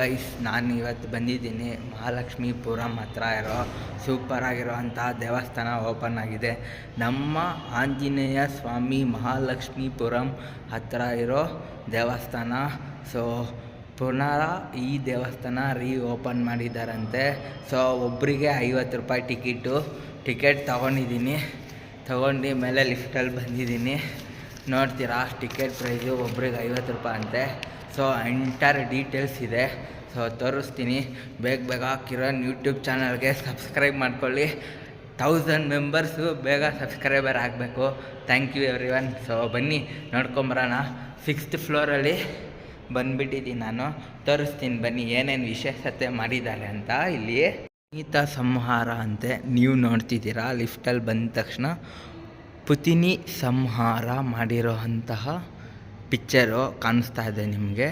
Guys, ನಾನು ಇವತ್ತು ಬಂದಿದ್ದೀನಿ ಮಹಾಲಕ್ಷ್ಮೀಪುರಂ ಹತ್ರ ಇರೋ ಸೂಪರ್ ಅಂತಹ ದೇವಸ್ಥಾನ ಓಪನ್ ಆಗಿದೆ. ನಮ್ಮ ಆಂಜನೇಯ ಸ್ವಾಮಿ ಮಹಾಲಕ್ಷ್ಮೀಪುರಂ ಹತ್ರ ಇರೋ ದೇವಸ್ಥಾನ. ಸೊ ಪುನಃ ಈ ದೇವಸ್ಥಾನ ರೀ ಓಪನ್ ಮಾಡಿದ್ದಾರಂತೆ ಸೊ ಒಬ್ಬರಿಗೆ ಐವತ್ತು ರೂಪಾಯಿ ಟಿಕೆಟು ಟಿಕೆಟ್ ತೊಗೊಂಡಿದ್ದೀನಿ. ತೊಗೊಂಡು ಮೇಲೆ ಲಿಫ್ಟಲ್ಲಿ ಬಂದಿದ್ದೀನಿ. ನೋಡ್ತೀರಾ ಟಿಕೆಟ್ ಪ್ರೈಸು ಒಬ್ರಿಗೆ ಐವತ್ತು ರೂಪಾಯಿ ಅಂತೆ. ಸೊ ಎಂಟೈರ್ ಡೀಟೇಲ್ಸ್ ಇದೆ. ಸೊ ತೋರಿಸ್ತೀನಿ. ಬೇಗ ಬೇಗ ಕಿರಣ್ ಯೂಟ್ಯೂಬ್ ಚಾನಲ್ಗೆ ಸಬ್ಸ್ಕ್ರೈಬ್ ಮಾಡ್ಕೊಳ್ಳಿ. ಥೌಸಂಡ್ ಮೆಂಬರ್ಸು ಬೇಗ ಸಬ್ಸ್ಕ್ರೈಬರ್ ಆಗಬೇಕು. Thank you everyone so ಬನ್ನಿ, ನೋಡ್ಕೊಂಬರೋಣ. ಸಿಕ್ಸ್ತ್ ಫ್ಲೋರಲ್ಲಿ ಬಂದುಬಿಟ್ಟಿದ್ದೀನಿ ನಾನು. ತೋರಿಸ್ತೀನಿ ಬನ್ನಿ ಏನೇನು ವಿಶೇಷತೆ ಮಾಡಿದ್ದಾರೆ ಅಂತ ಇಲ್ಲಿ. ಸಂಗೀತ ಸಂಹಾರ ಅಂತೆ. ನೀವು ನೋಡ್ತಿದ್ದೀರಾ? ಲಿಫ್ಟಲ್ಲಿ ಬಂದ ತಕ್ಷಣ ಪುತಿನಿ ಸಂಹಾರ ಮಾಡಿರೋ ಅಂತಹ ಪಿಕ್ಚರು ಕಾಣಿಸ್ತಾ ಇದೆ ನಿಮಗೆ.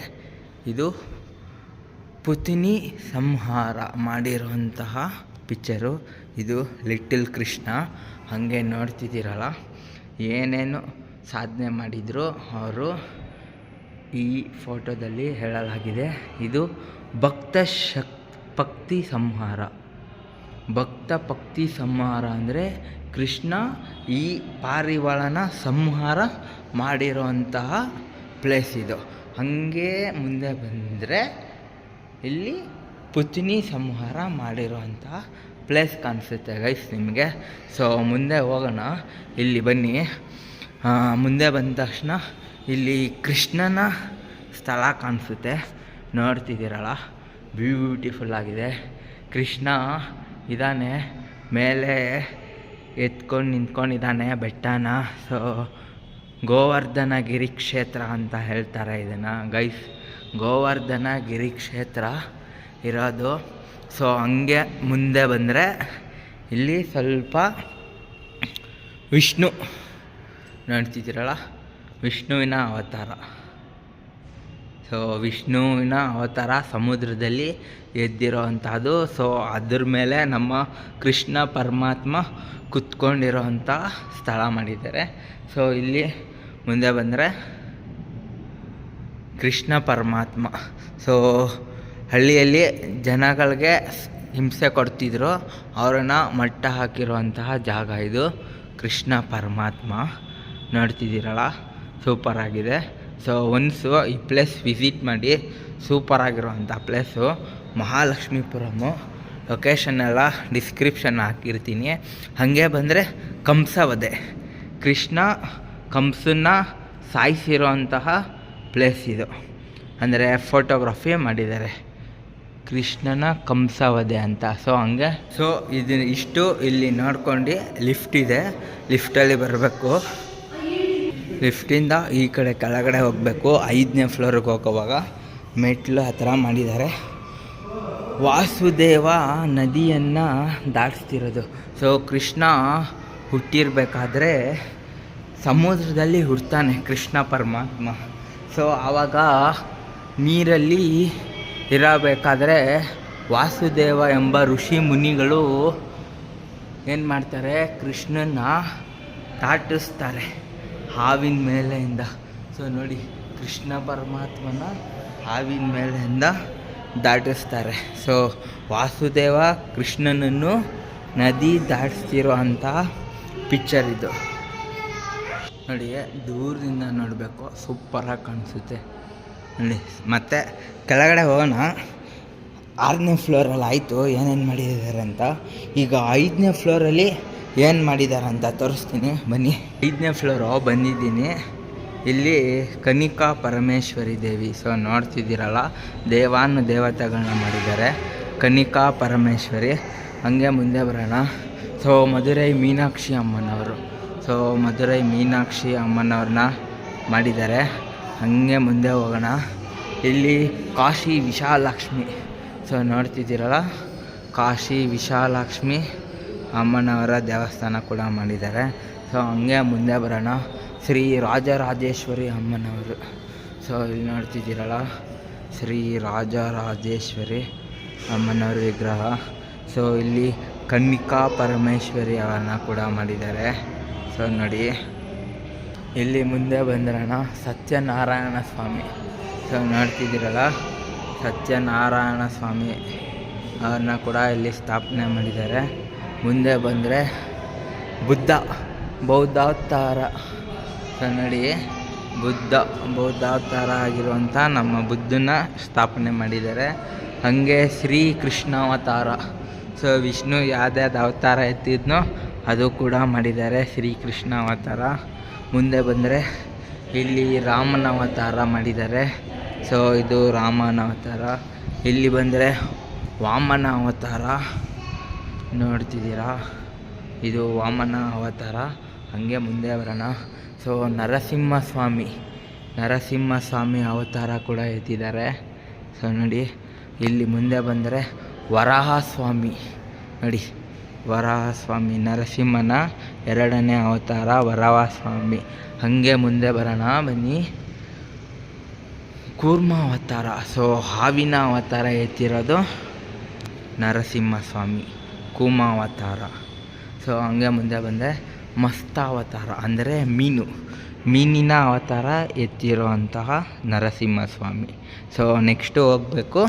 ಇದು ಪುತಿನಿ ಸಂಹಾರ ಮಾಡಿರುವಂತಹ ಪಿಕ್ಚರು. ಇದು ಲಿಟಲ್ ಕೃಷ್ಣ. ಹಾಗೆ ನೋಡ್ತಿದ್ದೀರಲ್ಲ, ಏನೇನು ಸಾಧನೆ ಮಾಡಿದ್ರು ಅವರು ಈ ಫೋಟೋದಲ್ಲಿ ಹೇಳಲಾಗಿದೆ. ಇದು ಭಕ್ತ ಶಕ್, ಭಕ್ತಿ ಸಂಹಾರ. ಭಕ್ತ ಭಕ್ತಿ ಸಂಹಾರ ಅಂದರೆ ಕೃಷ್ಣ ಈ ಪಾರಿವಾಳನ ಸಂಹಾರ ಮಾಡಿರೋಂತಹ ಪ್ಲೇಸ್ ಇದು ಹಾಗೆ ಮುಂದೆ ಬಂದರೆ ಇಲ್ಲಿ ಪುತ್ನಿ ಸಂಹಾರ ಮಾಡಿರುವಂತಹ ಪ್ಲೇಸ್ ಕಾಣಿಸುತ್ತೆ ಗೈಸ್ ನಿಮಗೆ. ಸೊ ಮುಂದೆ ಹೋಗೋಣ. ಇಲ್ಲಿ ಬನ್ನಿ. ಮುಂದೆ ಬಂದ ತಕ್ಷಣ ಇಲ್ಲಿ ಕೃಷ್ಣನ ಸ್ಥಳ ಕಾಣಿಸುತ್ತೆ. ನೋಡ್ತಿದ್ದೀರಲ್ಲ? ಬ್ಯೂಟಿಫುಲ್ ಆಗಿದೆ. ಕೃಷ್ಣ ಇದ್ದಾನೆ ಮೇಲೆ ಎತ್ಕೊಂಡು ನಿಂತ್ಕೊಂಡಿದ್ದಾನೆ ಬೆಟ್ಟನ. ಸೊ ಗೋವರ್ಧನ ಗಿರಿ ಕ್ಷೇತ್ರ ಅಂತ ಹೇಳ್ತಾರೆ ಇದನ್ನು. ಗೈಸ್ ಗೋವರ್ಧನ ಗಿರಿ ಕ್ಷೇತ್ರ ಇರೋದು. ಸೊ ಹಂಗೆ ಮುಂದೆ ಬಂದರೆ ಇಲ್ಲಿ ಸ್ವಲ್ಪ ವಿಷ್ಣು ನೋಡ್ತಿದ್ದೀರಲ್ಲ? ವಿಷ್ಣುವಿನ ಅವತಾರ. ಸೊ ವಿಷ್ಣುವಿನ ಅವತಾರ ಸಮುದ್ರದಲ್ಲಿ ಎದ್ದಿರೋವಂಥದ್ದು ಸೊ ಅದ್ರ ಮೇಲೆ ನಮ್ಮ ಕೃಷ್ಣ ಪರಮಾತ್ಮ ಕುತ್ಕೊಂಡಿರೋವಂಥ ಸ್ಥಳ ಮಾಡಿದ್ದಾರೆ. ಸೊ ಇಲ್ಲಿ ಮುಂದೆ ಬಂದರೆ ಕೃಷ್ಣ ಪರಮಾತ್ಮ. ಸೊ ಹಳ್ಳಿಯಲ್ಲಿ ಜನಗಳಿಗೆ ಹಿಂಸೆ ಕೊಡ್ತಿದ್ರು. ಅವರನ್ನು ಮಟ್ಟ ಹಾಕಿರುವಂತಹ ಜಾಗ ಇದು ಕೃಷ್ಣ ಪರಮಾತ್ಮ. ನೋಡ್ತಿದ್ದೀರಲ್ಲ? ಸೂಪರ್ ಆಗಿದೆ. ಸೊ ಒನ್ಸು ಈ ಪ್ಲೇಸ್ ವಿಸಿಟ್ ಮಾಡಿ ಸೂಪರ್ ಆಗಿರುವಂಥ ಪ್ಲೇಸು ಮಹಾಲಕ್ಷ್ಮೀಪುರಮು ಲೊಕೇಶನ್ ಎಲ್ಲ ಡಿಸ್ಕ್ರಿಪ್ಷನ್ ಹಾಕಿರ್ತೀನಿ. ಹಾಗೆ ಬಂದರೆ ಕಂಸವದೆ, ಕೃಷ್ಣ, ಕಂಸನ್ನ ಸಾಯಿಸಿರೋಂತಹ ಪ್ಲೇಸ್ ಇದು. ಅಂದರೆ ಫೋಟೋಗ್ರಫಿ ಮಾಡಿದ್ದಾರೆ. ಕೃಷ್ಣನ ಕಂಸವದೆ ಅಂತ. ಸೊ ಹಂಗೆ. ಸೊ ಇದು ಇಷ್ಟು ಇಲ್ಲಿ ನೋಡ್ಕೊಂಡು ಲಿಫ್ಟ್ ಇದೆ. ಲಿಫ್ಟಲ್ಲಿ ಬರಬೇಕು. ಲಿಫ್ಟಿಂದ ಈ ಕಡೆ ಕೆಳಗಡೆ ಹೋಗಬೇಕು. ಐದನೇ ಫ್ಲೋರಿಗೆ ಹೋಗೋವಾಗ ಮೆಟ್ಲು ಆ ಥರ ಮಾಡಿದ್ದಾರೆ. ವಾಸುದೇವ ನದಿಯನ್ನು ದಾಟಿಸ್ತಿರೋದು. ಸೊ ಕೃಷ್ಣ ಹುಟ್ಟಿರಬೇಕಾದ್ರೆ ಸಮುದ್ರದಲ್ಲಿ ಹುಡ್ತಾನೆ ಕೃಷ್ಣ ಪರಮಾತ್ಮ. ಸೊ ಆವಾಗ ನೀರಲ್ಲಿ ಇರಬೇಕಾದ್ರೆ ವಾಸುದೇವ ಎಂಬ ಋಷಿ ಮುನಿಗಳು ಏನು ಮಾಡ್ತಾರೆ? ಕೃಷ್ಣನ ದಾಟಿಸ್ತಾರೆ. ಹಾವಿನ ಮೇಲೆಯಿಂದ. ಸೊ ನೋಡಿ, ಕೃಷ್ಣ ಪರಮಾತ್ಮನ ಹಾವಿನ ಮೇಲೆಯಿಂದ ದಾಟಿಸ್ತಾರೆ. ಸೊ ವಾಸುದೇವ ಕೃಷ್ಣನನ್ನು ನದಿ ದಾಟಿಸ್ತಿರೋ ಅಂಥ ಪಿಕ್ಚರ್ ಇದು. ನೋಡಿ, ದೂರದಿಂದ ನೋಡಬೇಕು, ಸೂಪರಾಗಿ ಕಾಣಿಸುತ್ತೆ. ನೋಡಿ, ಮತ್ತು ಕೆಳಗಡೆ ಹೋಗೋಣ. ಆರನೇ ಫ್ಲೋರಲ್ಲಿ ಆಯಿತು, ಏನೇನು ಮಾಡಿದ್ದಾರೆ ಅಂತ. ಈಗ ಐದನೇ ಫ್ಲೋರಲ್ಲಿ ಏನು ಮಾಡಿದ್ದಾರೆ ಅಂತ ತೋರಿಸ್ತೀನಿ, ಬನ್ನಿ. ಐದನೇ ಫ್ಲೋರು ಬಂದಿದ್ದೀನಿ. ಇಲ್ಲಿ ಕನಿಕಾ ಪರಮೇಶ್ವರಿ ದೇವಿ. ಸೊ ನೋಡ್ತಿದ್ದೀರಲ್ಲ, ದೇವಾನು ದೇವತೆಗಳನ್ನ ಮಾಡಿದ್ದಾರೆ. ಕನಿಕಾ ಪರಮೇಶ್ವರಿ. ಹಂಗೆ ಮುಂದೆ ಬರೋಣ. ಸೊ ಮಧುರೈ ಮೀನಾಕ್ಷಿ ಅಮ್ಮನವರು. ಸೊ ಮಧುರೈ ಮೀನಾಕ್ಷಿ ಅಮ್ಮನವ್ರನ್ನ ಮಾಡಿದ್ದಾರೆ. ಹಾಗೆ ಮುಂದೆ ಹೋಗೋಣ. ಇಲ್ಲಿ ಕಾಶಿ ವಿಶಾಲಕ್ಷ್ಮಿ ಸೊ ನೋಡ್ತಿದ್ದೀರಲ್ಲ, ಕಾಶಿ ವಿಶಾಲಾಕ್ಷ್ಮಿ ಅಮ್ಮನವರ ದೇವಸ್ಥಾನ ಕೂಡ ಮಾಡಿದ್ದಾರೆ. ಸೊ ಹಂಗೆ ಮುಂದೆ ಬರೋಣ. ಶ್ರೀ ರಾಜರಾಜೇಶ್ವರಿ ಅಮ್ಮನವರು. ಸೊ ಇಲ್ಲಿ ನೋಡ್ತಿದ್ದೀರಲ್ಲ, ಶ್ರೀ ರಾಜರಾಜೇಶ್ವರಿ ಅಮ್ಮನವರ ವಿಗ್ರಹ. ಸೊ ಇಲ್ಲಿ ಕನ್ನಿಕಾ ಪರಮೇಶ್ವರಿ ಅವರನ್ನ ಕೂಡ ಮಾಡಿದ್ದಾರೆ. ಸೊ ನೋಡಿ. ಇಲ್ಲಿ ಮುಂದೆ ಬಂದ್ರಣ ಸತ್ಯನಾರಾಯಣ ಸ್ವಾಮಿ. ಸೊ ನೋಡ್ತಿದ್ದೀರಲ್ಲ, ಸತ್ಯನಾರಾಯಣ ಸ್ವಾಮಿ ಅವ್ರನ್ನ ಕೂಡ ಇಲ್ಲಿ ಸ್ಥಾಪನೆ ಮಾಡಿದ್ದಾರೆ. ಮುಂದೆ ಬಂದರೆ ಬುದ್ಧ, ಬೌದ್ಧಾವತಾರ ಕನ್ನಡಿ, ಬುದ್ಧ, ಬೌದ್ಧಾವತಾರ ಆಗಿರುವಂಥ ನಮ್ಮ ಬುದ್ಧನ ಸ್ಥಾಪನೆ ಮಾಡಿದ್ದಾರೆ. ಹಾಗೆ ಶ್ರೀ ಕೃಷ್ಣಾವತಾರ ಸೊ ವಿಷ್ಣು ಯಾವ್ದ್ಯಾವ್ದು ಅವತಾರ ಎತ್ತಿದ್ನೋ ಅದು ಕೂಡ ಮಾಡಿದ್ದಾರೆ ಶ್ರೀ ಕೃಷ್ಣ ಅವತಾರ. ಮುಂದೆ ಬಂದರೆ ಇಲ್ಲಿ ರಾಮನ ಅವತಾರ ಮಾಡಿದ್ದಾರೆ. ಸೊ ಇದು ರಾಮನ ಅವತಾರ. ಇಲ್ಲಿ ಬಂದರೆ ವಾಮನ ಅವತಾರ. ನೋಡ್ತಿದ್ದೀರಾ? ಇದು ವಾಮನ ಅವತಾರ, ಹಾಗೆ ಮುಂದೆ ಬರೋಣ. ಸೊ ನರಸಿಂಹ ಸ್ವಾಮಿ ಸ್ವಾಮಿ ಅವತಾರ ಕೂಡ ಎತ್ತಿದ್ದಾರೆ. ಸೊ ನೋಡಿ, ಇಲ್ಲಿ ಮುಂದೆ ಬಂದರೆ ವರಾಹ ಸ್ವಾಮಿ ನೋಡಿ ವರಾಹ ಸ್ವಾಮಿ ನರಸಿಂಹನ ಎರಡನೇ ಅವತಾರ ವರಾಹ ಸ್ವಾಮಿ ಹಾಗೆ ಮುಂದೆ ಬರೋಣ, ಬನ್ನಿ. ಕೂರ್ಮ ಅವತಾರ ಸೊ ಹಾವಿನ ಅವತಾರ ಎತ್ತಿರೋದು ನರಸಿಂಹ ಸ್ವಾಮಿ ಕೂಮ ಅವತಾರ ಸೊ ಹಂಗೆ ಮುಂದೆ ಬಂದರೆ ಮಸ್ತಾವತಾರ ಅಂದರೆ ಮೀನು. ಮೀನಿನ ಅವತಾರ ಎತ್ತಿರುವಂತಹ ನರಸಿಂಹಸ್ವಾಮಿ. ಸೊ ನೆಕ್ಸ್ಟು ಹೋಗಬೇಕು.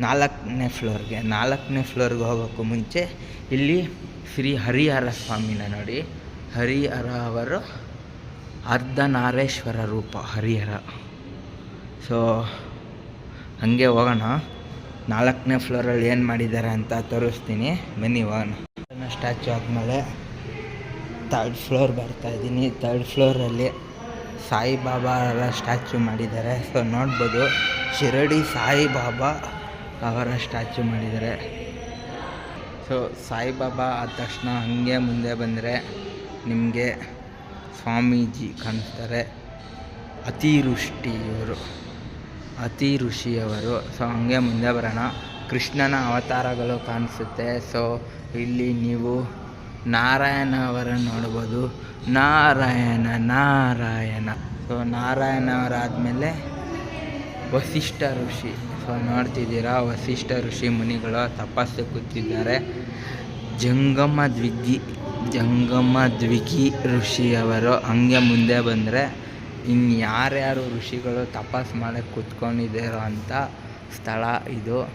ನಾಲ್ಕನೇ ಫ್ಲೋರ್ಗೆ ನಾಲ್ಕನೇ ಫ್ಲೋರ್ಗೆ ಹೋಗೋಕ್ಕೂ ಮುಂಚೆ ಇಲ್ಲಿ ಶ್ರೀ ಹರಿಹರ ಸ್ವಾಮಿನ ನೋಡಿ. ಹರಿಹರ ಅವರು ಅರ್ಧನಾರೇಶ್ವರ ರೂಪ, ಹರಿಹರ. ಸೊ ಹಾಗೆ ಹೋಗೋಣ. ನಾಲ್ಕನೇ ಫ್ಲೋರಲ್ಲಿ ಏನು ಮಾಡಿದ್ದಾರೆ ಅಂತ ತೋರಿಸ್ತೀನಿ. ಬನ್ನಿ, ಹೋಗೋಣ. ಸ್ಟ್ಯಾಚು ಆದಮೇಲೆ ತರ್ಡ್ ಫ್ಲೋರ್ ಬರ್ತಾ ಇದ್ದೀನಿ. ತರ್ಡ್ ಫ್ಲೋರಲ್ಲಿ ಸಾಯಿಬಾಬಾರ ಸ್ಟ್ಯಾಚು ಮಾಡಿದ್ದಾರೆ. ಸೊ ನೋಡ್ಬೋದು, ಶಿರಡಿ ಸಾಯಿಬಾಬಾ ಅವರ ಸ್ಟ್ಯಾಚು ಮಾಡಿದ್ದಾರೆ. ಸೊ ಸಾಯಿಬಾಬಾ ಆದ ತಕ್ಷಣ ಹಾಗೆ ಮುಂದೆ ಬಂದರೆ ನಿಮಗೆ ಸ್ವಾಮೀಜಿ ಕಾಣಿಸ್ತಾರೆ. ಅತಿವೃಷ್ಟಿಯವರು. ಅತಿ ಋಷಿಯವರು. ಸೊ ಹಂಗೆ ಮುಂದೆ ಬರೋಣ. ಕೃಷ್ಣನ ಅವತಾರಗಳು ಕಾಣಿಸುತ್ತೆ. ಸೊ ಇಲ್ಲಿ ನೀವು ನಾರಾಯಣ ಅವರನ್ನು ನೋಡ್ಬೋದು. ನಾರಾಯಣ ನಾರಾಯಣ. ಸೊ ನಾರಾಯಣ ಅವರಾದಮೇಲೆ ವಸಿಷ್ಠ ಋಷಿ. ಸೊ ನೋಡ್ತಿದ್ದೀರಾ? ವಸಿಷ್ಠ ಋಷಿ ಮುನಿಗಳು ತಪಸ್ಸು ಕೂತಿದ್ದಾರೆ. ಜಂಗಮ ದ್ವಿಗಿ ಜಂಗಮ ದ್ವಿಗಿ ಋಷಿಯವರು ಹಂಗೆ ಮುಂದೆ ಬಂದರೆ ಇನ್ನು ಯಾರ್ಯಾರು ಋಷಿಗಳು ತಪಸ್ ಮಾಡಕ್ಕೆ ಕೂತ್ಕೊಂಡಿದ್ದಾರೋ ಅಂತ ಸ್ಥಳ ಇದು.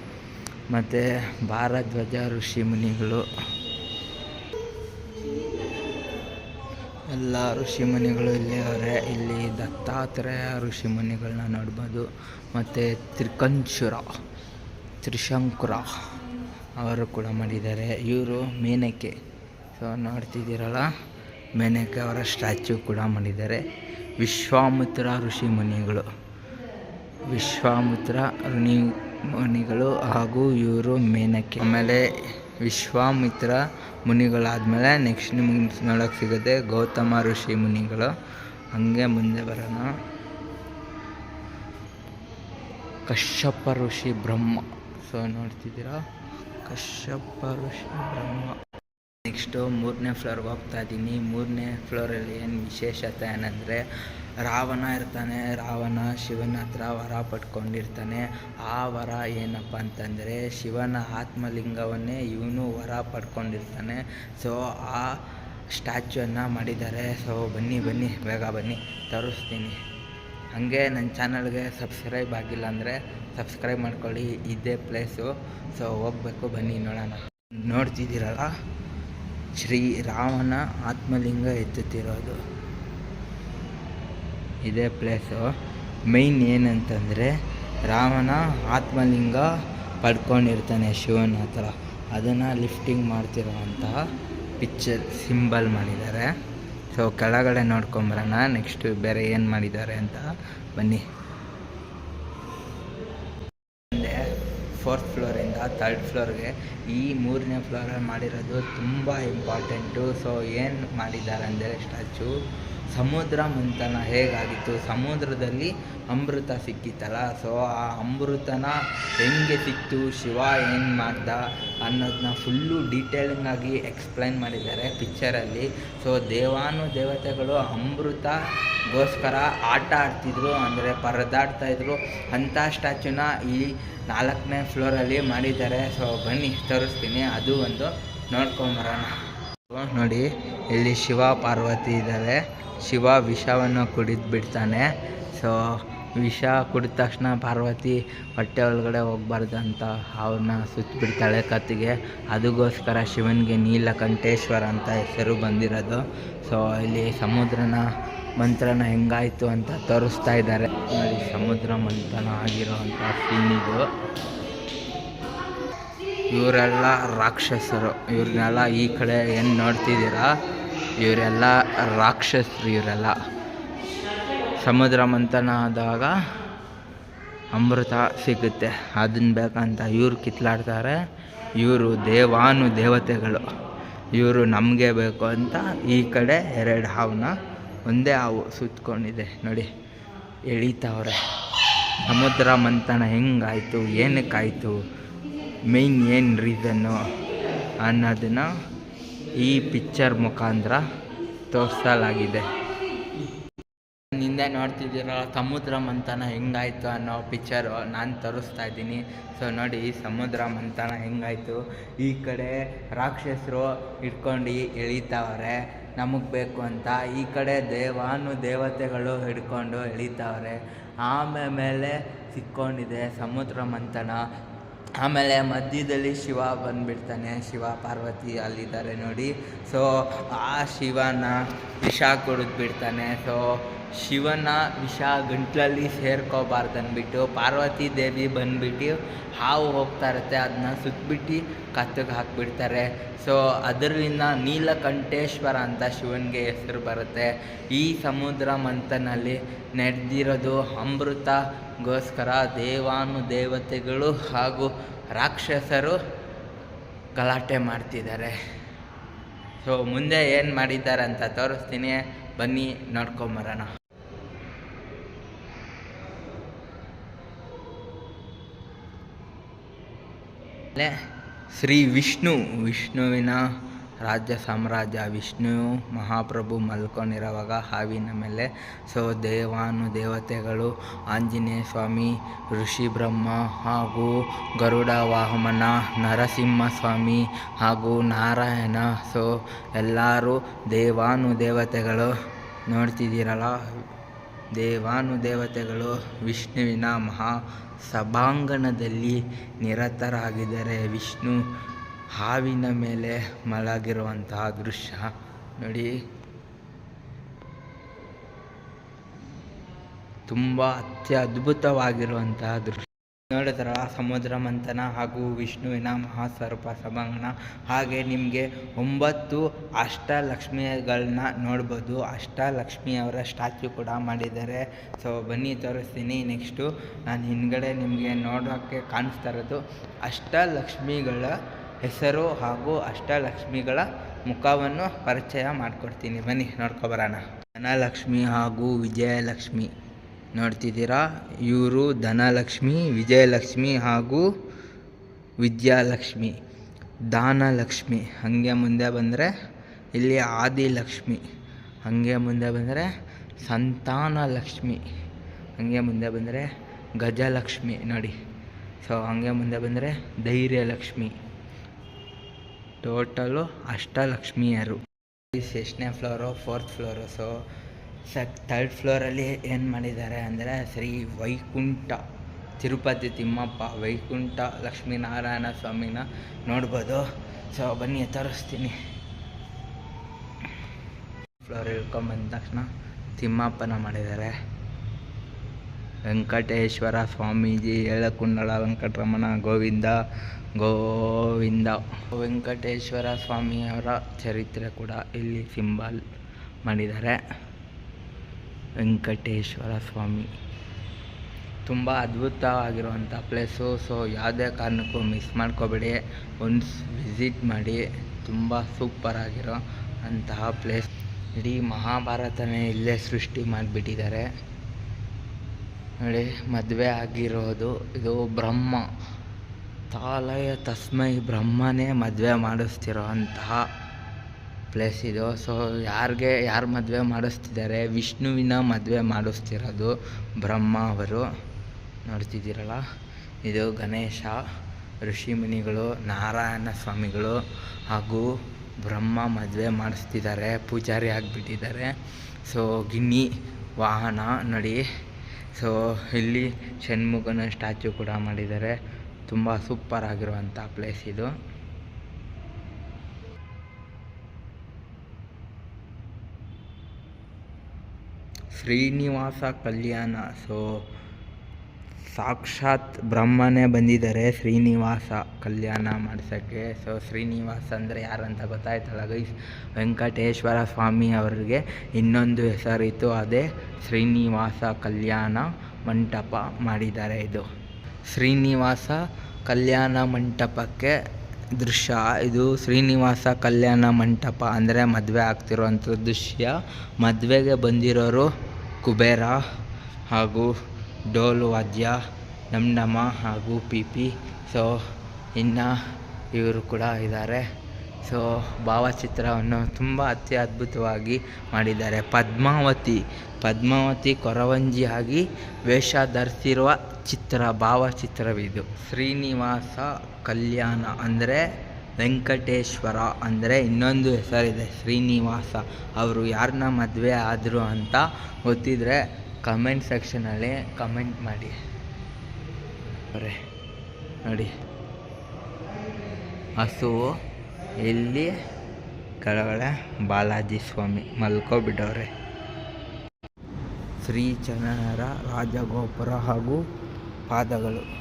ಮತ್ತು ಭಾರದ್ವಾಜ ಋಷಿ ಮುನಿಗಳು. ಎಲ್ಲ ಋಷಿ ಮುನಿಗಳು ಇಲ್ಲಿ ಅವರೇ ಇಲ್ಲಿ ದತ್ತಾತ್ರೇಯ ಋಷಿ ಮುನಿಗಳನ್ನ ನೋಡ್ಬೋದು. ಮತ್ತು ತ್ರಿಕಂಚುರ, ತ್ರಿಶಂಕುರ ಅವರು ಕೂಡ ಮಾಡಿದ್ದಾರೆ. ಇವರು ಮೇನಕೆ. ಸೊ ನೋಡ್ತಿದ್ದೀರಲ್ಲ? ಮೇನಕೆ ಅವರ ಸ್ಟ್ಯಾಚ್ಯೂ ಕೂಡ ಮಾಡಿದ್ದಾರೆ. ವಿಶ್ವಾಮಿತ್ರ ಋಷಿ ಮುನಿಗಳು. ವಿಶ್ವಾಮಿತ್ರ ಋಣಿ ಮುನಿಗಳು ಹಾಗೂ ಇವರು ಮೇನಕೆ. ಆಮೇಲೆ ವಿಶ್ವಾಮಿತ್ರ ಮುನಿಗಳಾದಮೇಲೆ ನೆಕ್ಸ್ಟ್ ನಿಮಗೆ ನೋಡೋಕ್ಕೆ ಸಿಗುತ್ತೆ ಗೌತಮ ಋಷಿ ಮುನಿಗಳು. ಹಂಗೆ ಮುಂದೆ ಬರೋಣ. ಕಶ್ಯಪ ಋಷಿ ಬ್ರಹ್ಮ. ಸೊ ನೋಡ್ತಿದ್ದೀರಾ? ಕಶ್ಯಪ ಋಷಿ ಬ್ರಹ್ಮ. ನೆಕ್ಸ್ಟು ಮೂರನೇ ಫ್ಲೋರ್ಗೆ ಹೋಗ್ತಾ ಇದ್ದೀನಿ ಮೂರನೇ ಫ್ಲೋರಲ್ಲಿ ಏನು ವಿಶೇಷತೆ ಏನಂದರೆ, ರಾವಣ ಇರ್ತಾನೆ. ರಾವಣ ಶಿವನ ಹತ್ರ ವರ ಪಡ್ಕೊಂಡಿರ್ತಾನೆ. ಆ ವರ ಏನಪ್ಪ ಅಂತಂದರೆ, ಶಿವನ ಆತ್ಮಲಿಂಗವನ್ನೇ ಇವನು ವರ ಪಡ್ಕೊಂಡಿರ್ತಾನೆ. ಸೊ ಆ ಸ್ಟ್ಯಾಚ್ಯೂನ್ನು ಮಾಡಿದ್ದಾರೆ. ಸೊ ಬನ್ನಿ ಬನ್ನಿ, ಬೇಗ ಬನ್ನಿ. ತೋರಿಸ್ತೀನಿ. ಹಾಗೆ ನನ್ನ ಚಾನಲ್ಗೆ ಸಬ್ಸ್ಕ್ರೈಬ್ ಆಗಿಲ್ಲ ಅಂದರೆ ಸಬ್ಸ್ಕ್ರೈಬ್ ಮಾಡ್ಕೊಳ್ಳಿ. ಇದೇ ಪ್ಲೇಸು. ಸೊ ಹೋಗ್ಬೇಕು, ಬನ್ನಿ ನೋಡೋಣ. ನೋಡ್ತಿದ್ದೀರಲ್ಲ? ಶ್ರೀ ರಾಮನ ಆತ್ಮಲಿಂಗ ಎತ್ತುತ್ತಿರೋದು. ಇದೇ ಪ್ಲೇಸು ಮೈನ್ ಏನಂತಂದರೆ ರಾಮನ ಆತ್ಮಲಿಂಗ ಪಡ್ಕೊಂಡಿರ್ತಾನೆ ಶಿವನ ಹತ್ರ. ಅದನ್ನು ಲಿಫ್ಟಿಂಗ್ ಮಾಡ್ತಿರೋವಂತಹ ಪಿಕ್ಚರ್ ಸಿಂಬಲ್ ಮಾಡಿದ್ದಾರೆ. ಸೊ ಕೆಳಗಡೆ ನೋಡ್ಕೊಂಬರೋಣ ನೆಕ್ಸ್ಟು ಬೇರೆ ಏನು ಮಾಡಿದ್ದಾರೆ ಅಂತ. ಬನ್ನಿ ಮುಂದೆ ಫೋರ್ತ್ ಫ್ಲೋರಿಂದ ತರ್ಡ್ ಫ್ಲೋರ್ಗೆ ಈ ಮೂರನೇ ಫ್ಲೋರಲ್ಲಿ ಮಾಡಿರೋದು ತುಂಬ ಇಂಪಾರ್ಟೆಂಟು ಸೊ ಏನು ಮಾಡಿದ್ದಾರೆ ಅಂದರೆ ಸ್ಟ್ಯಾಚು ಸಮುದ್ರ ಮಂಥನ ಹೇಗಾಗಿತ್ತು? ಸಮುದ್ರದಲ್ಲಿ ಅಮೃತ ಸಿಕ್ಕಿತ್ತಲ್ಲ ಸೊ ಆ ಅಮೃತನ ಹೆಂಗೆ ಸಿಕ್ತು, ಶಿವ ಏನು ಮಾಡ್ದ ಅನ್ನೋದನ್ನ ಫುಲ್ಲು ಡೀಟೇಲಿಂಗಾಗಿ ಎಕ್ಸ್ಪ್ಲೈನ್ ಮಾಡಿದ್ದಾರೆ ಪಿಕ್ಚರಲ್ಲಿ ಸೊ ದೇವಾನು ದೇವತೆಗಳು ಅಮೃತಗೋಸ್ಕರ ಆಟ ಆಡ್ತಿದ್ರು, ಅಂದರೆ ಪರದಾಡ್ತಾಯಿದ್ರು ಅಂಥ ಸ್ಟ್ಯಾಚುನ ಈ ನಾಲ್ಕನೇ ಫ್ಲೋರಲ್ಲಿ ಮಾಡಿದ್ದಾರೆ. ಸೊ ಬನ್ನಿ, ತೋರಿಸ್ತೀನಿ. ಅದು ಒಂದು ನೋಡ್ಕೊಂಬರೋಣ ನೋಡಿ, ಇಲ್ಲಿ ಶಿವ, ಪಾರ್ವತಿ ಇದ್ದಾರೆ ಶಿವ ವಿಷವನ್ನು ಕುಡಿದು ಬಿಡ್ತಾನೆ. ಸೊ ವಿಷ ಕುಡಿದ ತಕ್ಷಣ ಪಾರ್ವತಿ ಹೊಟ್ಟೆ ಒಳಗಡೆ ಹೋಗ್ಬಾರ್ದು ಅಂತ ಅವನ್ನ ಸುತ್ತಬಿಡ್ತಾಳೆ ಕತ್ತಿಗೆ. ಅದಕ್ಕೋಸ್ಕರ ಶಿವನಿಗೆ ನೀಲಕಂಠೇಶ್ವರ ಅಂತ ಹೆಸರು ಬಂದಿರೋದು. ಸೊ ಇಲ್ಲಿ ಸಮುದ್ರನ ಮಂತ್ರನ ಹೆಂಗಾಯಿತು ಅಂತ ತೋರಿಸ್ತಾ ಇದ್ದಾರೆ ನೋಡಿ, ಸಮುದ್ರ ಆಗಿರೋ ಅಂತ ಸೀನ್ ಇವರೆಲ್ಲ ರಾಕ್ಷಸರು. ಇವ್ರನ್ನೆಲ್ಲ ಈ ಕಡೆ ಏನು ನೋಡ್ತಿದ್ದೀರಾ? ಇವರೆಲ್ಲ ರಾಕ್ಷಸರು ಇವರೆಲ್ಲ. ಸಮುದ್ರ ಮಂಥನ ಆದಾಗ ಅಮೃತ ಸಿಗುತ್ತೆ. ಅದನ್ನ ಬೇಕಂತ ಇವ್ರು ಕಿತ್ಲಾಡ್ತಾರೆ. ಇವರು ದೇವಾನು ದೇವತೆಗಳು. ಇವರು ನಮಗೆ ಬೇಕು ಅಂತ ಈ ಕಡೆ ಎರಡು ಹಾವನ್ನ ಒಂದೇ ಹಾವು ಸುತ್ಕೊಂಡಿದೆ. ನೋಡಿ ಎಳೀತಾವ್ರೆ ಸಮುದ್ರ ಮಂಥನ ಹೆಂಗಾಯಿತು? ಏನಕ್ಕಾಯಿತು? ಮೇಯ್ನ್ ಏನು ರೀಸನ್ನು ಅನ್ನೋದನ್ನು ಈ ಪಿಕ್ಚರ್ ಮುಖಾಂತರ ತೋರಿಸಲಾಗಿದೆ. ಹಿಂದೆ ನೋಡ್ತಿದ್ದೀರ ಸಮುದ್ರ ಮಂಥನ ಹೆಂಗಾಯಿತು ಅನ್ನೋ ಪಿಕ್ಚರು ನಾನು ತೋರಿಸ್ತಾ ಇದ್ದೀನಿ. ಸೊ ನೋಡಿ ಸಮುದ್ರ ಮಂಥನ ಹೆಂಗಾಯಿತು. ಈ ಕಡೆ ರಾಕ್ಷಸರು ಹಿಡ್ಕೊಂಡು ಎಳಿತಾವ್ರೆ, ನಮಗೆ ಬೇಕು ಅಂತ. ಈ ಕಡೆ ದೇವಾನು ದೇವತೆಗಳು ಹಿಡ್ಕೊಂಡು ಎಳಿತಾವ್ರೆ. ಆಮೇಲೆ ಸಿಕ್ಕೊಂಡಿದೆ ಸಮುದ್ರ ಮಂಥನ ಆಮೇಲೆ ಮಧ್ಯದಲ್ಲಿ ಶಿವ ಬಂದುಬಿಡ್ತಾನೆ ಶಿವ ಪಾರ್ವತಿ ಅಲ್ಲಿದ್ದಾರೆ ನೋಡಿ. ಸೊ ಆ ಶಿವನ ವಿಷ ಕುಡಿದ್ಬಿಡ್ತಾನೆ. ಸೊ ಶಿವನ ವಿಷ ಗಂಟ್ಲಲ್ಲಿ ಸೇರ್ಕೋಬಾರ್ದು ಅಂದ್ಬಿಟ್ಟು ಪಾರ್ವತಿ ದೇವಿ ಬಂದ್ಬಿಟ್ಟು ಹಾವು ಹೋಗ್ತಾ ಇರುತ್ತೆ ಅದನ್ನ ಸುತ್ತಬಿಟ್ಟು ಕತ್ತಿಗೆ ಹಾಕ್ಬಿಡ್ತಾರೆ. ಸೊ ಅದರಿಂದ ನೀಲಕಂಠೇಶ್ವರ ಅಂತ ಶಿವನಿಗೆ ಹೆಸರು ಬರುತ್ತೆ. ಈ ಸಮುದ್ರ ಮಂಥನಲ್ಲಿ ನಡೆದಿರೋದು ಅಮೃತಗೋಸ್ಕರ ದೇವಾನು ದೇವತೆಗಳು ಹಾಗೂ ರಾಕ್ಷಸರು ಗಲಾಟೆ ಮಾಡ್ತಿದ್ದಾರೆ. ಸೊ ಮುಂದೆ ಏನು ಮಾಡಿದ್ದಾರೆ ಅಂತ ತೋರಿಸ್ತೀನಿ. ಬನ್ನಿ, ನೋಡ್ಕೊಂಬರೋಣ. ಶ್ರೀ ವಿಷ್ಣು, ವಿಷ್ಣುವಿನ ರಾಜ್ಯ ಸಾಮ್ರಾಜ್ಯ ವಿಷ್ಣು ಮಹಾಪ್ರಭು ಮಲ್ಕೊಂಡಿರುವಾಗ ಹಾವಿನ ಮೇಲೆ ಸೊ ದೇವಾನು ದೇವತೆಗಳು ಆಂಜನೇಯ ಸ್ವಾಮಿ, ಋಷಿ ಬ್ರಹ್ಮ ಹಾಗೂ ಗರುಡ ವಾಹಮನ ನರಸಿಂಹ ಸ್ವಾಮಿ ಹಾಗೂ ನಾರಾಯಣ. ಸೊ, ಎಲ್ಲರೂ ದೇವಾನು ದೇವತೆಗಳು ನೋಡ್ತಿದ್ದೀರಲ್ಲ? ದೇವಾನು ದೇವತೆಗಳು ವಿಷ್ಣುವಿನ ಮಹಾ ಸಭಾಂಗಣದಲ್ಲಿ ನಿರತರಾಗಿದ್ದಾರೆ ವಿಷ್ಣು ಹಾವಿನ ಮೇಲೆ ಮಲಗಿರುವಂತಹ ದೃಶ್ಯ. ನೋಡಿ. ತುಂಬ ಅತ್ಯದ್ಭುತವಾಗಿರುವಂತಹ ದೃಶ್ಯ. ನೋಡಿದ್ರಲ್ಲ ಸಮುದ್ರ ಮಂಥನ ಹಾಗೂ ವಿಷ್ಣುವಿನ ಮಹಾಸ್ವರೂಪ ಸಭಾಂಗಣ. ಹಾಗೆ ನಿಮಗೆ ಒಂಬತ್ತು ಅಷ್ಟಲಕ್ಷ್ಮಿಗಳನ್ನ ನೋಡ್ಬೋದು. ಅಷ್ಟಲಕ್ಷ್ಮಿಯವರ ಸ್ಟ್ಯಾಚ್ಯು ಕೂಡ ಮಾಡಿದ್ದಾರೆ. ಸೊ ಬನ್ನಿ, ತೋರಿಸ್ತೀನಿ. ನೆಕ್ಸ್ಟು ನಾನು ಹಿಂದ್ಗಡೆ ನಿಮಗೆ ನೋಡೋಕ್ಕೆ ಕಾಣಿಸ್ತಾ ಇರೋದು. ಅಷ್ಟಲಕ್ಷ್ಮಿಗಳ ಹೆಸರು ಹಾಗೂ ಅಷ್ಟಲಕ್ಷ್ಮಿಗಳ ಮುಖವನ್ನು ಪರಿಚಯ ಮಾಡಿಕೊಡ್ತೀನಿ. ಬನ್ನಿ ನೋಡ್ಕೊಬರೋಣ ಧನಲಕ್ಷ್ಮಿ ಹಾಗೂ ವಿಜಯಲಕ್ಷ್ಮಿ. ನೋಡ್ತಿದ್ದೀರಾ? ಇವರು ಧನಲಕ್ಷ್ಮಿ, ವಿಜಯಲಕ್ಷ್ಮಿ ಹಾಗೂ ವಿದ್ಯಾಲಕ್ಷ್ಮಿ. ದಾನಲಕ್ಷ್ಮಿ. ಹಾಗೆ ಮುಂದೆ ಬಂದರೆ ಇಲ್ಲಿ ಆದಿಲಕ್ಷ್ಮಿ. ಹಾಗೆ ಮುಂದೆ ಬಂದರೆ ಸಂತಾನಲಕ್ಷ್ಮಿ. ಹಾಗೆ ಮುಂದೆ ಬಂದರೆ ಗಜಲಕ್ಷ್ಮಿ. ನೋಡಿ. ಸೊ ಹಾಗೆ ಮುಂದೆ ಬಂದರೆ ಧೈರ್ಯಲಕ್ಷ್ಮಿ. ಟೋಟಲು ಅಷ್ಟಲಕ್ಷ್ಮಿಯರು. ಎಷ್ಟನೇ ಫ್ಲೋರು ಫೋರ್ತ್ ಫ್ಲೋರು ಸೊ ಸಕ್ ಥರ್ಡ್ ಫ್ಲೋರಲ್ಲಿ ಏನು ಮಾಡಿದ್ದಾರೆ ಅಂದರೆ ಶ್ರೀ ವೈಕುಂಠ, ತಿರುಪತಿ ತಿಮ್ಮಪ್ಪ, ವೈಕುಂಠ ಲಕ್ಷ್ಮೀನಾರಾಯಣ ಸ್ವಾಮಿನ ನೋಡ್ಬೋದು. ಸೊ ಬನ್ನಿ, ತೋರಿಸ್ತೀನಿ. ಫ್ಲೋರ್ ಇಳ್ಕೊಂಬಂದ ತಕ್ಷಣ ತಿಮ್ಮಪ್ಪನ ಮಾಡಿದ್ದಾರೆ. ವೆಂಕಟೇಶ್ವರ ಸ್ವಾಮೀಜಿ ಏಳಕುಂಡಳ ವೆಂಕಟರಮಣ ಗೋವಿಂದ ಗೋವಿಂದ. ವೆಂಕಟೇಶ್ವರ ಸ್ವಾಮಿಯವರ ಚರಿತ್ರೆ ಕೂಡ ಇಲ್ಲಿ ಸಿಂಬಲ್ ಮಾಡಿದ್ದಾರೆ. ವೆಂಕಟೇಶ್ವರ ಸ್ವಾಮಿ. ತುಂಬ ಅದ್ಭುತವಾಗಿರುವಂಥ ಪ್ಲೇಸು. ಸೊ ಯಾವುದೇ ಕಾರಣಕ್ಕೂ ಮಿಸ್ ಮಾಡ್ಕೋಬೇಡಿ. ಒನ್ಸ್ ವಿಸಿಟ್ ಮಾಡಿ, ತುಂಬ ಸೂಪರಾಗಿರೋ ಅಂತಹ ಪ್ಲೇಸ್ ಇಡೀ ಮಹಾಭಾರತನೇ ಇಲ್ಲೇ ಸೃಷ್ಟಿ ಮಾಡಿಬಿಟ್ಟಿದ್ದಾರೆ. ನೋಡಿ, ಮದುವೆ ಆಗಿರೋದು, ಇದು ಬ್ರಹ್ಮ. ತಾಲಯ ತಸ್ಮೈ ಬ್ರಹ್ಮನೇ ಮದುವೆ ಮಾಡಿಸ್ತಿರೋ ಅಂತಹ ಪ್ಲೇಸ್ ಇದು. ಸೊ ಯಾರಿಗೆ, ಯಾರು ಮದುವೆ ಮಾಡಿಸ್ತಿದ್ದಾರೆ? ವಿಷ್ಣುವಿನ ಮದುವೆ ಮಾಡಿಸ್ತಿರೋದು ಬ್ರಹ್ಮ ಅವರು. ನೋಡ್ತಿದ್ದೀರಲ್ಲ? ಇದು ಗಣೇಶ, ಋಷಿಮುನಿಗಳು, ನಾರಾಯಣ ಸ್ವಾಮಿಗಳು ಹಾಗೂ ಬ್ರಹ್ಮ ಮದುವೆ ಮಾಡಿಸ್ತಿದ್ದಾರೆ. ಪೂಜಾರಿ ಆಗಿಬಿಟ್ಟಿದ್ದಾರೆ. ಸೊ ಗಿಣ್ಣಿ ವಾಹನ ನಡಿ. ಸೊ ಇಲ್ಲಿ ಷಣ್ಮುಖನ ಸ್ಟ್ಯಾಚು ಕೂಡ ಮಾಡಿದ್ದಾರೆ. ತುಂಬ ಸೂಪರ್ ಆಗಿರುವಂಥ ಪ್ಲೇಸ್ ಇದು. ಶ್ರೀನಿವಾಸ ಕಲ್ಯಾಣ. ಸೊ ಸಾಕ್ಷಾತ್ ಬ್ರಹ್ಮನೇ ಬಂದಿದ್ದಾರೆ ಶ್ರೀನಿವಾಸ ಕಲ್ಯಾಣ ಮಾಡ್ಸೋಕ್ಕೆ. ಸೊ ಶ್ರೀನಿವಾಸ ಅಂದರೆ ಯಾರಂತ ಗೊತ್ತಾಯ್ತಲ್ಲ ಗೈಸ್ ವೆಂಕಟೇಶ್ವರ ಸ್ವಾಮಿ ಅವರಿಗೆ ಇನ್ನೊಂದು ಹೆಸರಿತ್ತು, ಅದೇ ಶ್ರೀನಿವಾಸ ಕಲ್ಯಾಣ ಮಂಟಪ ಮಾಡಿದ್ದಾರೆ ಇದು. ಶ್ರೀನಿವಾಸ ಕಲ್ಯಾಣ ಮಂಟಪಕ್ಕೆ ದೃಶ್ಯ, ಇದು ಶ್ರೀನಿವಾಸ ಕಲ್ಯಾಣ ಮಂಟಪ ಅಂದರೆ ಮದುವೆ ಆಗ್ತಿರೋಂಥ ದೃಶ್ಯ. ಮದುವೆಗೆ ಬಂದಿರೋರು ಕುಬೇರ ಹಾಗೂ ಡೋಲು ವಾದ್ಯ ನಮ್ ನಮ ಹಾಗೂ ಪಿ ಪಿ ಸೊ, ಇನ್ನು ಇವರು ಕೂಡ ಇದ್ದಾರೆ ಸೊ, ಭಾವಚಿತ್ರವನ್ನು ತುಂಬ ಅತಿ ಅದ್ಭುತವಾಗಿ ಮಾಡಿದ್ದಾರೆ. ಪದ್ಮಾವತಿ ಪದ್ಮಾವತಿ ಕೊರವಂಜಿಯಾಗಿ ವೇಷ ಧರಿಸಿರುವ ಚಿತ್ರ, ಭಾವಚಿತ್ರವಿದು. ಶ್ರೀನಿವಾಸ ಕಲ್ಯಾಣ ಅಂದರೆ ವೆಂಕಟೇಶ್ವರ ಅಂದರೆ ಇನ್ನೊಂದು ಹೆಸರಿದೆ, ಶ್ರೀನಿವಾಸ. ಅವರು ಯಾರನ್ನ ಮದುವೆ ಆದರು ಅಂತ ಗೊತ್ತಿದ್ರೆ ಕಮೆಂಟ್ ಸೆಕ್ಷನಲ್ಲಿ ಕಮೆಂಟ್ ಮಾಡಿ. ಅವರೇ, ನೋಡಿ. ಹಸುವು ಇಲ್ಲಿ ಕೆಳಗಡೆ ಬಾಲಾಜಿ ಸ್ವಾಮಿ ಮಲ್ಕೋಬಿಡೋರೆ ಶ್ರೀ ಚನ್ನರ ರಾಜಗೋಪುರ ಹಾಗೂ ಪಾದಗಳು.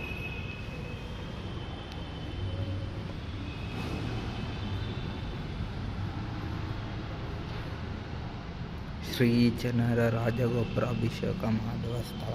ಶ್ರೀ ಜನರ ರಾಜಗೋಪುರ ಅಭಿಷೇಕ ಮಾಡುವ ಸ್ಥಳ